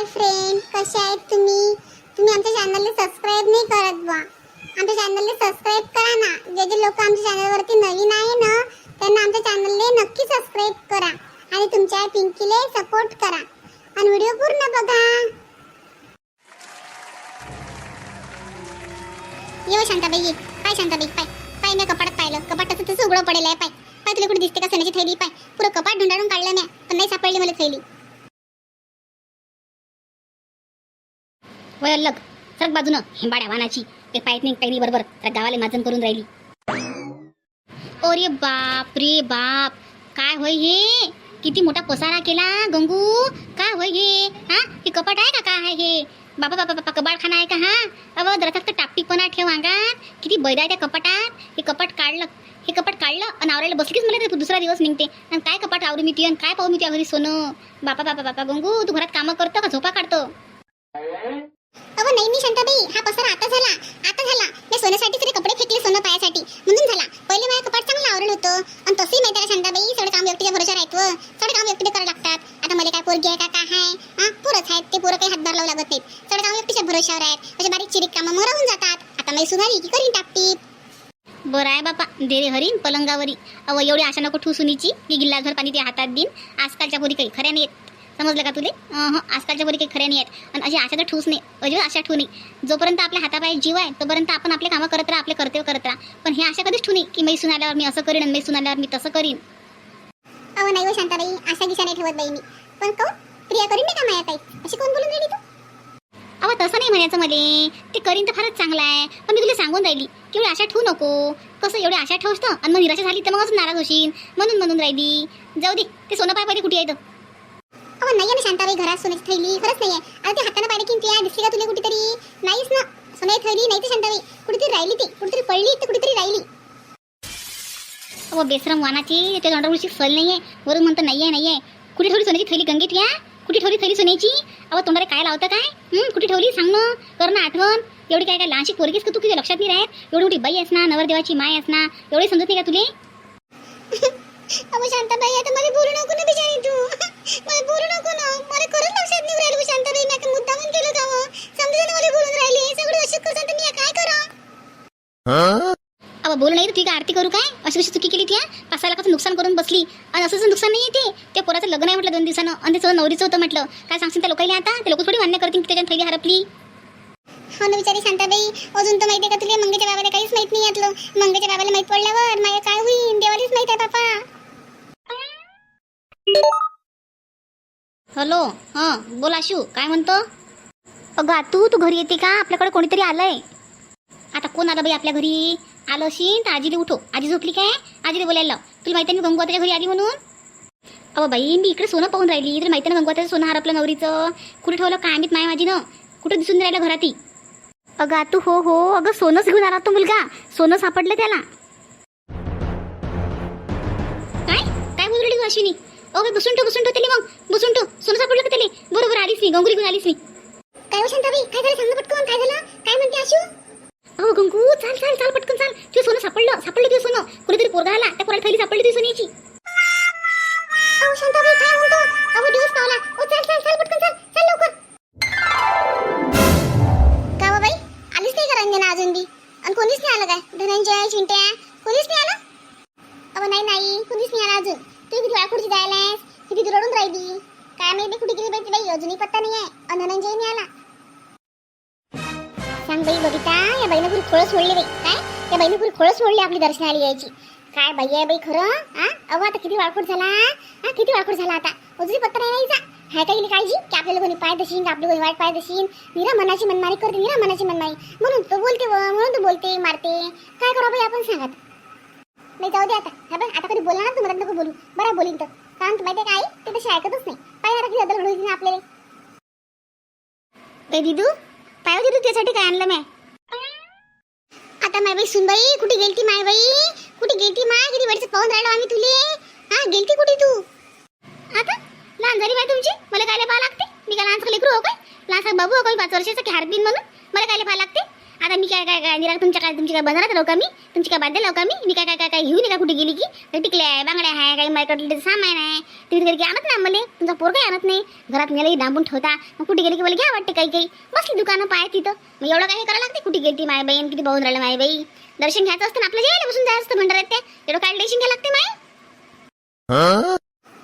Hi friend कसे आहेत तुम्ही? तुम्ही आमच्या चॅनलला सबस्क्राईब नाही करत बा आमच्या चॅनलला सबस्क्राईब करा ना. जे जे लोक आमच्या चॅनलवरती नवीन आहे ना त्यांना आमच्या चॅनलला नक्की सबस्क्राईब करा. आणि तुमच्या पिंकीला सपोर्ट करा. आणि व्हिडिओ पूर्ण बघा. येऊ शांताबाई ये. पाय शांताबाई पाय. पाय मी कपाटात पाहिलं. कपाट तसं तसं उघडं पडेल आहे पाय. पाय तुला कुठे दिसते का? सणाची थैली? पाय. पुरं कपाट ढुंडाळून काढलं नाही पण नाही सापडली मला थैली. वय अल्लग सरक बाजूनं हिंबाड्या वानाची. ते पायत नाही पहिली बरोबर. तर गावाला माजन करून राहिली. ओरे बाप रे बाप. काय होय हे? किती मोठा पसारा केला गंगू. काय होय हे? हा? हे कपाट आहे का? काय आहे हे? बाबा बाबा बाबा कबाडखाना आहे का? हा? अव जरा फक्त टापटीपणा ठेव अंगात किती बैदा त्या कपाटात. हे कपाट काढलं. हे कपाट काढलं आणि आवरायला बसलीच मला ते दुसरा दिवस निघते. आणि काय कपाट आवरू मी ती आणि काय पाहू मी त्या घरी सोनं? बापा बापा बापा गंगू तू घरात कामं करतो का? झोपा काढतो. नाही मी शांताबाई हा पसारा आता झाला. आता झाला. मी सोन्यासाठी तरी कपडे फेकले सोनं पायासाठी. म्हणून झाला. पहिले माझं कपाट चांगलं आवरण होतं. आणि तसंही माहिती आहे शांताबाई सगळं काम व्यक्तीच्या भरोशा राहतं सगळं काम व्यक्तीने करावं लागतात. आता मला काय पोरगी आहे का काय आहे हा पोरच आहेत. ते पोरं काही हातभार लावू लागत नाहीत. सगळं काम व्यक्तीच्या भरोशावर आहेत म्हणजे बारीक चिरीक कामं मग राहून जातात. आता मी सुधारी की करीन टापटीप. बरं आहे बापा. देरे हरीन पलंगावरी. अव एवढी आशा नको ठू मी की गिल्लासभर पाणी ते हातात देईन. आजकालच्या पोरी काही खऱ्या नाही आहेत समजलं का तुले? अहं, आजकालच्या पोरी काही खऱ्या नाही आहेत. आणि अशी आशा तर ठूस नाही. अजिबात आशा ठू नाही. जोपर्यंत आपल्या हातापाय जीव आहे तोपर्यंत आपण आपले कामं करत राहा आपले कर्तव्य करत राहा. पण हे आशा कधीच ठू नाही की मैसून आल्यावर मी असं करीन आणि मैसून आल्यावर मी तसं करीन. अहो नाही हो शांताबाई. अशा दिशा नाही ठेवत बाई मी. पण काहून? प्रिया करीन नाही का माया ताई? अशी कोण बोलून राहिली तू? अहो तसं नाही म्हणायचं मले. ते करीन तर फारच चांगलं आहे. पण मी तुला सांगून राहिली की एवढी आशा ठेवू नको. कसं एवढी आशा ठेवतो आणि मग निराशा झाली तर मग अजून नाराज होशील म्हणून म्हणून राहिली. जाऊ दे ते सोनं पाय पहिले कुठे येतं अहो नाही ना शांताबाई घरात सोन्याची थैली खरंच नाही आहे आता ते हाताने पाहिजे की ती दिसली का तुला कुठेतरी? नाहीच ना. सोन्याची थैली नाही तर शांताबाई. कुठेतरी राहिली ती. कुठेतरी पडली तर कुठेतरी राहिली. अहो बेसरम वानाची त्या तोंडावरची सल नाही आहे वरून म्हणतं नाही आहे नाही आहे कुठे ठेवली सोन्याची थैली गंगेत या? कुठे ठेवली थैली सोन्याची अहो तोंडाला काय लावतं काय? हं, कुठे ठेवली? सांग ना कर ना आठवण. एवढी काय काय लहानशी पोरगीच का तू तुझ्या लक्षात नाही राहत? एवढी मोठी बाई आहेस ना नवरदेवाची माय आहेस ना एवढी समजत नाही का तुले? अहो शांताबाई आता मला बोलू नको ना बिचारी तू. मला बोलू नको ना. मला खरंच लक्षात नाही राहिलं हो, शांताबाई. मी आता मुद्दामून केलं का हो? समजा ना मला बोलून राहिली. सगळं अशोक करतात तर मी काय करा? अहो बोलू नाही तू तुझी आरती करू काय? अशी कशी चुकी केली त्या पासाला कसं नुकसान करून बसली. आणि असं नुकसान नाही ते. त्या पोराचं लग्न आहे म्हटलं दोन दिवसानं. आणि त्याचं नवरीचं होतं म्हटलं. काय सांगशील त्या लोकांनी आता? ते लोक थोडी मान्य करतील त्याच्यात थैली हरपली. हो ना बिचारी शांताबाई. अजून तर माहिती आहे का तुला? मंगेच्या बाबाला काहीच माहीत नाही यातलं. मंगेच्या बाबाला माहीत पडल्यावर माझ्या काय होईल? देवालाच माहीत आहे बापा हॅलो हां बोल आशू काय म्हणतो? अगं तू तू घरी येते का? आपल्याकडे कोणीतरी आलंय. आता कोण आलं बाई आपल्या घरी? आलं अशी तर आजीला उठो आजी झोपली काय? आजीला बोलायला लाव. तुला माहिती आहे मी गंगोत्याच्या घरी आली म्हणून? अहो बाई मी इकडे सोनं पाहून राहिली. तुला माहिती आहे ना गंगोत्याचं सोनं हरपलं नवरीचं? कुठे ठेवलं काय माहीत माय माझी ना कुठं दिसून राहिलं घराती अगं आतू हो हो. अगं सोनंच घेऊन आला तो मुलगा. सोनं सापडलं त्याला. काय? काय बोलली राहिली तू अश्विनी? अहो बाई, बसून ठेव बसून ठेव त्याला मग. बसून ठेव सोनं सापडलं का त्याला. बरोबर आलीस मी गंगुरी घेऊन आलीस मी. काय हो शांताबाई? काय झालं? सांग पटकन. काय झालं? काय म्हणते आशू? अहो गंगू चाल चाल चाल पटकन चाल. तुझं सोनं सापडलं. सापडलं तुझं सोनं. कुठेतरी पोरगा आला. त्या पोराला थैली सापडली तुझी सोन्याची. अहो शांताबाई काय म्हणतो? अहो दिवस पावला. ओ चल चल चल पटकन चल. चल लवकर. का बाई? आलीच नाही का रंजना अजून बी? आणि कोणीच नाही आलं काय? धनंजय चिंट्या कोणीच नाही आलं? अहो नाही नाही. कोणीच नाही आलं अजून. तू किती वेळा जायला जायलास किती रडून राहिली? काय माहिती कुठे गेली बाई बाई अजूनही पत्ता नाही आहे. आणि नाही आला सांग बाई बघिता या बाईनं पुरी खोळं सोडली बाई. काय? या बाईनं पुरी खोळं सोडली आपली दर्शनाला यायची. काय बाई आहे बाई खरं? हा अहो आता किती वाळखोड झाला? हा किती वाळखोट झाला आता? अजूनही पत्ता नाही यायचा हाय का गेली काळजी? की आपल्याला कोणी पाय देशील का आपली कोणी वाईट पाय देशील निरा मनाची मनमारी करते निरा मनाची मनमारी म्हणून तो बोलते म्हणून तो बोलते मारते. काय करा बाई आपण सांगत नाही जाऊ दे आता. हा बाई आता कधी बोला बोलू? बरं बोलीन तर. कारण माहिती काय ते तशी ऐकतच नाही. पाय किती बदल घडवली ना आपल्याला. ए दिदू? पाय हो दिदू त्यासाठी काय आणलं मी आता माय बाई सुनबाई कुठे गेलती माय बाई? कुठे गेलती माय? किती वेळचं पाहून राहिलो आम्ही तुले. हा गेलती कुठे तू? आता? लहान झाली बाई तुमची? मला काय पाहा लागते? मी काय लहानसा लेकरू हो काय? लहानसा बाबू हो काय? पाच वर्षाचा की हार्बिन म्हणून? मला काय पाहा लागते? आता मी काय काय काय निराग तुमच्या काय तुमची काय बनणार राहू का मी तुमची काय बाध्य लाव का मी? मी काय काय काय काय घेऊन ये का कुठे गेली की? टिकले टिकल्या आहे बांगड्या आहे काही मायकडले सामान आहे. तुम्ही घरी आणत नाही मला तुमचा पोर काही आणत नाही. घरात मेलाही डांबून ठेवता. मग कुठे गेली की मला घ्या वाटते काही काही. बसली दुकानं पाय तिथं. मग एवढं काही करायला लागते कुठे गेली माय बाई किती पाहून राहिलं माय बाई? दर्शन घ्यायचं असतं ना आपलं जेवायला बसून जायचं असतं म्हणतात ते. एवढं काय दर्शन घ्यायला लागते माय?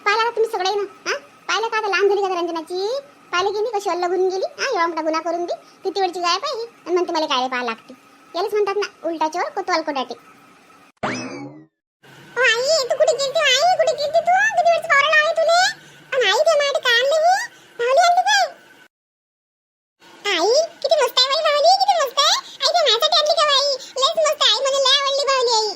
पाहिला का तुम्ही सगळे ना? पाहिलं का आता लहान झाली का रंजनाची? पाहिलं की मी कशी अल्लगून गेली? हा एवढा मोठा गुन्हा करून दी. किती वेळची गाय पाहिजे आणि म्हणते मला काय पाहायला लागते यालाच म्हणतात ना उलटाच्यावर कोतवाल कोटाटे आई तू कुठे गेलती हो आई? कुठे गेलती तू? किती वेळची पावराला आहे तुले? आणि आई ते माझ्या काय आणलं हे? भावली आणली काय? आई किती मस्त आहे किती मस्त आहे. आई ते माझ्यासाठी आणली का हो बाई लयच मस्त आहे मला लय आवडली भावली आई.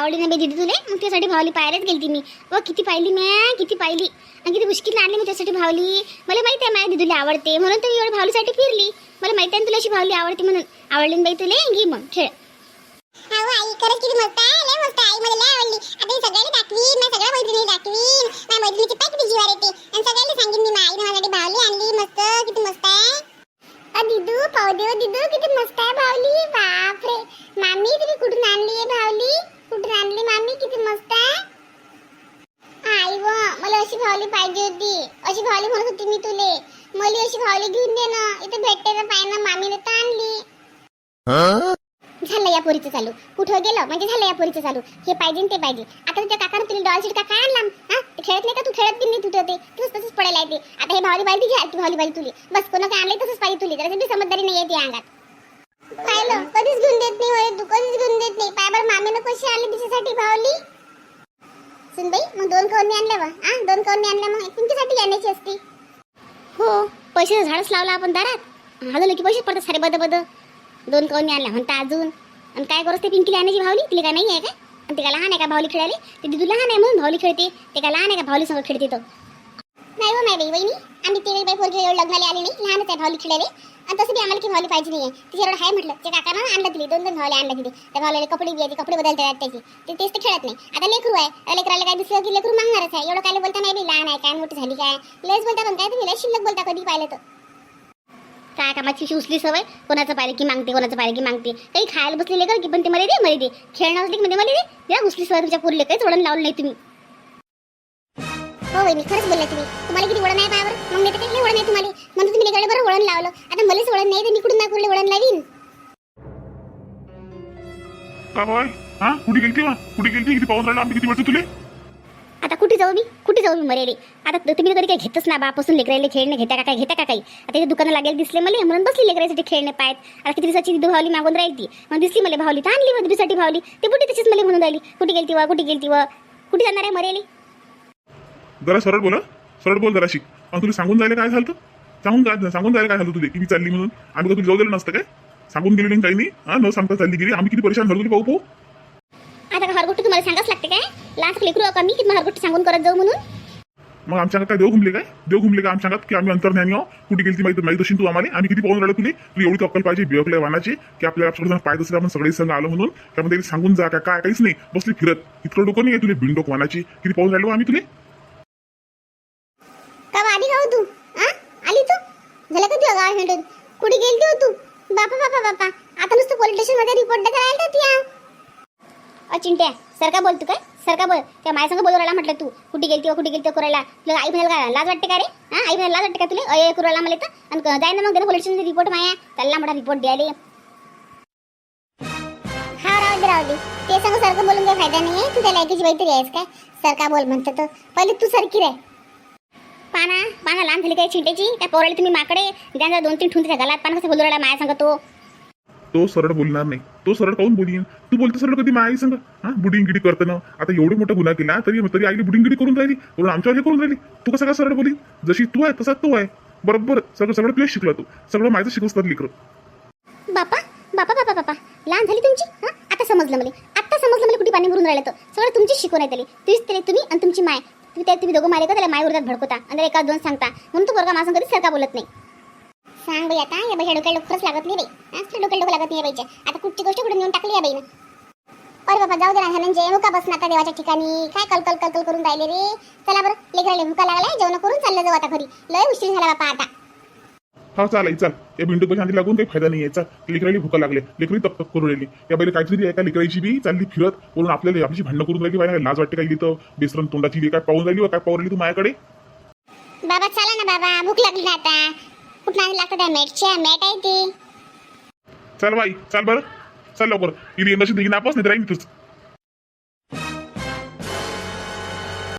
आवडली ना बे तुले? त्यासाठी भावली पायरच गेलती मी. व किती पाहिली म्या किती पाहिली. आणि किती मुश्किल आणली मी त्यासाठी भावली. मला माहिती आहे माझ्या दिदीला आवडते. म्हणून तर मी एवढं भावलीसाठी फिरली. मला माहिती आहे तुला अशी भावली आवडते म्हणून. आवडली बाई तुले? घे मग खेळ. आई खरंच किती मस्त आहे लय मस्त आहे. मला लय आवडली. आता सगळ्यांनी दाखवीन मी सगळ्या मैत्रिणी दाखवीन माझ्या मैत्रिणीची पाय किती जीवार येते. आणि सगळ्यांना सांगेन मी माझ्याने माझ्यासाठी भावली आणली. मस्त किती मस्त आहे. अ दिदू पाहू दे ओ दिदू किती मस्त आहे भावली. बापरे. मामी तुम्ही कुठून आणली आहे भावली? किती मस्त आहे. आई व मला अशी भावली पाहिजे होती. अशी भावली म्हणत होती मी तुले. मला अशी भावली घेऊन दे ना. इथे भेटते तर पाय ना मामीने तर आणली. झालं या पोरीचं चालू. कुठं गेलं? म्हणजे झालं या पोरीचं चालू. हे पाहिजे ते पाहिजे. आता तुझ्या काकानं तुला डॉल शिटका का काय आणला? हा? खेळत नाही का तू? खेळत बी नाही तुझं ते. तसंच तसंच पडायला येते आता हे भावली पाहिजे घ्या ती भावली पाहिजे तुली. बस कोणा काय आणलंय तसंच पाहिजे तुली. जरा समजदारी नाही येते अंगात. पाहिलं कधीच घेऊन देत नाही वरे तू कधीच घेऊन देत नाही. पाय बरं मामीनं कशी आली तिच्यासाठी भावली. सुनबाई मग दोन कवनी आणल्या बा. हा दोन कवनी आणल्या मग तुमच्यासाठी आणायची असती. हो पैशाचं झाडच लावलं आपण दारात. अजून की पैसे पडतात सारे बद बद. दोन कवनी आणल्या म्हणता अजून. आणि काय करूस ते पिंकीला आणायची भावली? तिला काय नाही आहे का? आणि ते का लहान आहे का भावली खेळायला? ते दिदू लहान आहे म्हणून भावली खेळते. ते काय लहान आहे का भावली संग खेळते तो? नाही हो नाही वहिनी. आम्ही ते बाई पोरगी एवढं लग्नाला आली नाही लहानच आहे भावली खेळायला. आणि तसं बी आम्हाला की भावली पाहिजे नाही आहे तिच्या एवढं आहे म्हटलं. ते काकानं आणलं दिली दोन दोन भावले आणलं दिली त्या भावलेले कपडे बी आहे कपडे बदलता येतात त्याचे ते तेच तर खेळत नाही. आता लेकरू आहे. त्या लेकराला काय दिसलं की लेकरू मागणारच आहे. एवढं काय बोलता नाही बी लहान आहे काय मोठी झाली काय? लयच बोलता पण काय तुम्ही? लय शिल्लक बोलता कधी पाहिलं तर. काय कामाची अशी उचली सवय? कोणाचं पाहिलं की मागते कोणाचं पाहिलं की मागते. काही खायला बसलेले कर की पण ते मला दे मला दे. खेळणं असले की म्हणजे मला दे. या उचली सवय तुमच्या पुरले काहीच सोडून लावलं नाही तुम्ही. हो वहिनी खरंच बोलला तुम्ही. तुम्हाला किती वळण आहे पायावर? मग मी तर काही वळण नाही तुम्हाला. म्हणून तुम्ही लेकडे बरं वळण लावलं. आता मलाच वळण नाही तर मी कुठून ना कुठले वळण लावीन? का हा? कुठे गेलती वा कुठे गेलती? किती पाहून राहिला? आम्ही किती वेळचं तुले? आता कुठे जाऊ मी? कुठे जाऊ मी मरेले आता तुम्ही कधी काही घेतच ना बापासून लेकरायले खेळणे घेता का काय? घेता का काही? आता ते दुकानं लागेल दिसले मला म्हणून बसली लेकरासाठी खेळणे पायत. आता किती दिवसाची भावली मागून राहिली मग दिसली मला भावली तर आणली मधुरीसाठी भावली. ते कुठे तशीच मला म्हणून राहिली. कुठे गेलती वा? कुठे गेलती वा? कुठे जाणार आहे मरेली? जरा सरळ बोला. सरळ बोल जरा शिक आणि तुला सांगून जायला काय झालं? सांगून काय सांगून जायला काय झालं तुला? की मी चालली म्हणून? आम्ही तुला जाऊ दिलं नसतं काय? सांगून गेली नाही काही नाही. हा न सांगता चालली गेली. आम्ही किती परेशान झालो तुला पाहू पाहू आता का हर गोष्ट तुम्हाला सांगाच लागते काय? लहान लेकरू का मी की हर गोष्ट सांगून करत जाऊ म्हणून? मग आमच्या काय देव घुमले काय? देव घुमले का आमच्या की आम्ही अंतर्ज्ञानी आहो कुठे गेली माहिती माहिती असेल तू आम्हाला? आम्ही किती पाहून राहिलो तुला तुला एवढी अक्कल पाहिजे बिअकल्या वाहनाची की आपल्याला सगळं पाहिजे असेल आपण सगळे संघ आलो म्हणून. त्यामध्ये सांगून जा काय काहीच नाही. बसली फिरत. इतकं डोकं नाही तुला बिंडोक वाहनाची किती पाहून राहिलो आम्ही तुला का बा, आली का हो तू हा आली तू झालं का तुझ्या गाव हिंडून? कुठे गेली हो तू? बापा बापा बापा. आता नुसतं पोलीस स्टेशनमध्ये रिपोर्ट करायला तू या अचिंट्या सर का बोल काय? सर का बोल. त्या माझ्या संग बोलवला म्हटलं तू. कुठे गेलती हो कुठे गेलती हो करायला? तुला आई म्हणाल का लाज वाटते का रे? हा आई म्हणाल लाज वाटते का तुला? अय करायला मला तर. आणि क- जाय ना मग पोलीस स्टेशन रिपोर्ट माया. त्याला मोठा रिपोर्ट द्यायला हा राहू दे राहू दे. ते सांग सारखं बोलून काही फायदा नाही आहे तू त्याला ऐकायची बाई तरी आहेस काय? सर का बोल म्हणतं तर पहिले तू सरकी रे पाना पाना लहान झाली काय चिंटेची? त्या पोराला तुम्ही माकडे? द्या दोन तीन त्याच्या गलात पाना कसं बोलू राहिला माझ्या संग तो? तो सरळ बोलणार नाही. तो सरळ काऊन बोलीन तू बोलतो सरळ कधी माझी संग? हा? बुडिंगिडी करताना. आता एवढे मोठा गुन्हा केला तरी तरी आईली बुडिंगिडी करून राहिली. वरून आमच्यावर हे करून राहिली. तू कसं काय सरळ बोली जशी तू आहे तसा तो आहे. बरोबर. सगळं सगळं तुला शिकला तू. सगळं माझं शिकवस तर लिकर. बापा बापा बापा बापा. लहान झाली तुमची? आता समजलं मला. आता समजलं मला कुठे पाणी भरून राहिलं तर. सगळं तुमची शिकवण आहे त्याला तुम्ही आणि तुमची माय. तुम्ही त्या तुम्ही दोघं मारे का? त्याला माय विरोधात भडकवता. आणि एका दोन सांगता. म्हणून तो पोरगा माझं कधी सरका बोलत नाही. सांग बाई आता या बाईच्या डोक्याला खरंच लागत नाही बाई. हा? तुला डोक्याला डोकं लागत नाही बाईच्या आता कुठची गोष्ट कुठून नेऊन टाकली या बाईनं? अरे बाबा जाऊ दे ना धनंजय मुका बस आता देवाच्या ठिकाणी. काय कलकल कलकल करून राहिले रे? चला बरं लेकराले मुका लागलाय जेवण करून चाललं जाऊ आता घरी. लय उशीर झाला बापा आता. हा चाल चाल. या पैसे आधी लागून काही फायदा नाही चाल. लेकराली भुका लागले. लेकरी तप तप करून राहिली. या बाईला काहीतरी आहे का लेकराची बी. चालली फिरत. बोलून आपल्याला आपली भांडणं करून राहिली. बाई लाज वाटते काही तर. बेसरण तोंडाची काय पाहून राहिली काय पाहून राहिली तू माझ्याकडे? बाबा चला ना बाबा. भूक लागली ना आता. कुठं लागतं मॅटच्या मॅट आहे ती. चल बाई. चाल बरं. चल लवकर. इली यंदाची दिगी नापास नाही तर राहील तुझं